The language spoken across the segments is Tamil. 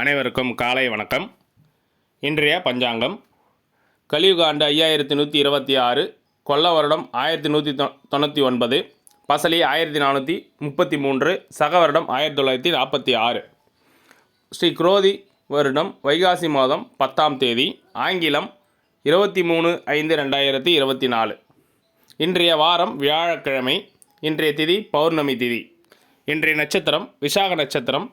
அனைவருக்கும் காலை வணக்கம். இன்றைய பஞ்சாங்கம். கலியுக ஆண்டு ஐயாயிரத்தி நூற்றி இருபத்தி ஆறு கொல்ல வருடம் ஆயிரத்தி நூற்றி தொ தொண்ணூற்றி ஒன்பது பசலி ஆயிரத்தி நானூற்றி முப்பத்தி மூன்று சக வருடம் ஆயிரத்தி தொள்ளாயிரத்தி நாற்பத்தி ஆறு. ஸ்ரீ குரோதி வருடம் வைகாசி மாதம் பத்தாம் தேதி ஆங்கிலம் இருபத்தி மூணு ஐந்து ரெண்டாயிரத்தி இருபத்தி நாலு. இன்றைய வாரம் வியாழக்கிழமை இன்றைய திதி பௌர்ணமி திதி. இன்றைய நட்சத்திரம் விசாக நட்சத்திரம்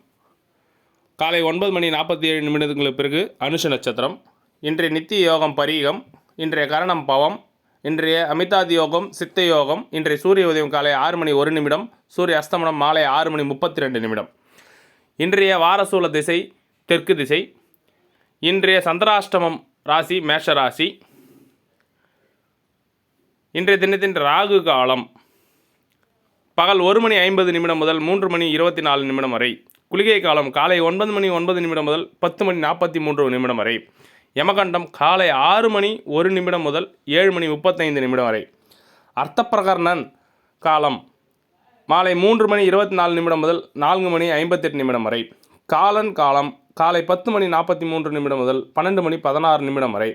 காலை ஒன்பது மணி நாற்பத்தி ஏழு நிமிடங்களுக்கு பிறகு அனுஷ நட்சத்திரம் இன்றைய நித்திய யோகம் பரீகம் இன்றைய கரணம் பவம் இன்றைய அமிதாதி யோகம் சித்த யோகம் இன்றைய சூரிய உதயம் காலை ஆறு மணி ஒரு நிமிடம் சூரிய அஸ்தமனம் மாலை ஆறு மணி முப்பத்தி ரெண்டு நிமிடம். இன்றைய வாரசூல திசை தெற்கு திசை இன்றைய சந்திராஷ்டமம் ராசி மேஷ ராசி இன்றைய தினத்தின் ராகு காலம் பகல் ஒரு மணி ஐம்பது நிமிடம் முதல் மூன்று மணி இருபத்தி நாலு நிமிடம் வரை. குளிகை காலம் காலை ஒன்பது மணி ஒன்பது நிமிடம் முதல் பத்து மணி நாற்பத்தி மூன்று நிமிடம் வரை. யமகண்டம் காலை ஆறு மணி ஒரு நிமிடம் முதல் ஏழு மணி முப்பத்தைந்து நிமிடம் வரை. அர்த்தப்பிரகர்ணன் காலம் மாலை மூன்று மணி இருபத்தி நாலு நிமிடம் முதல் நான்கு மணி ஐம்பத்தெட்டு நிமிடம் வரை. காலன் காலம் காலை பத்து மணி நாற்பத்தி மூன்று நிமிடம் முதல் பன்னெண்டு மணி பதினாறு நிமிடம் வரை.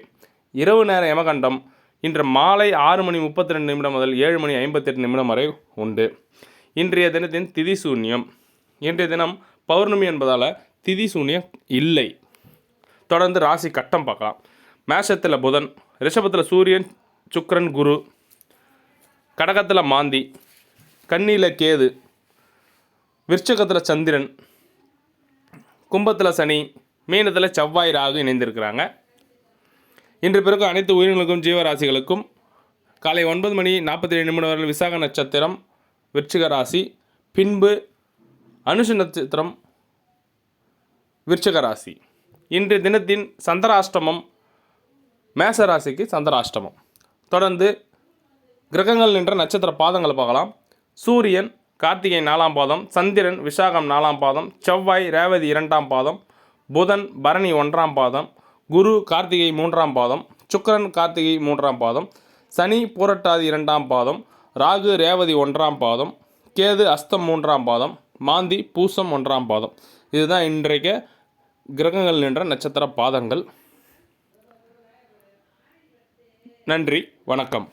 இரவு நேர யமகண்டம் இன்று மாலை ஆறு மணி முப்பத்தி ரெண்டு நிமிடம் முதல் ஏழு மணி ஐம்பத்தெட்டு நிமிடம் வரை உண்டு. இன்றைய தினத்தின் திதி சூன்யம். இன்றைய தினம் பௌர்ணமி என்பதால் திதி சூன்யம் இல்லை. தொடர்ந்து ராசி கட்டம் பார்க்கலாம். மேஷத்தில் புதன் ரிஷபத்தில் சூரியன் சுக்கரன் குரு கடகத்தில் மாந்தி கண்ணியில் கேது விருச்சகத்தில் சந்திரன் கும்பத்தில் சனி மீனத்தில் செவ்வாய் ராகு இணைந்திருக்கிறாங்க. இன்று பிறகு அனைத்து உயிரினங்களுக்கும் ஜீவராசிகளுக்கும் காலை ஒன்பது மணி நாற்பத்தி ஏழு நிமிடம் வரை விசாக நட்சத்திரம் விருச்சிக ராசி. பின்பு அனுஷ நட்சத்திரம் விருச்சகராசி. இன்றைய இன்று தினத்தின் சந்திராஷ்டமம் மேசராசிக்கு சந்திராஷ்டமம். தொடர்ந்து கிரகங்கள் நின்ற நட்சத்திர பாதங்களை பார்க்கலாம். சூரியன் கார்த்திகை நாலாம் பாதம் சந்திரன் விசாகம் நாலாம் பாதம் செவ்வாய் ரேவதி இரண்டாம் பாதம் புதன் பரணி ஒன்றாம் பாதம் குரு கார்த்திகை மூன்றாம் பாதம் சுக்கரன் கார்த்திகை மூன்றாம் பாதம் சனி பூரட்டாதி இரண்டாம் பாதம் ராகு ரேவதி ஒன்றாம் பாதம் கேது அஸ்தம் மூன்றாம் பாதம் மாந்தி பூசம் ஒன்றாம் பாதம். இதுதான் இன்றைக்கு கிரகங்கள் நின்ற நட்சத்திர பாதங்கள். நன்றி வணக்கம்.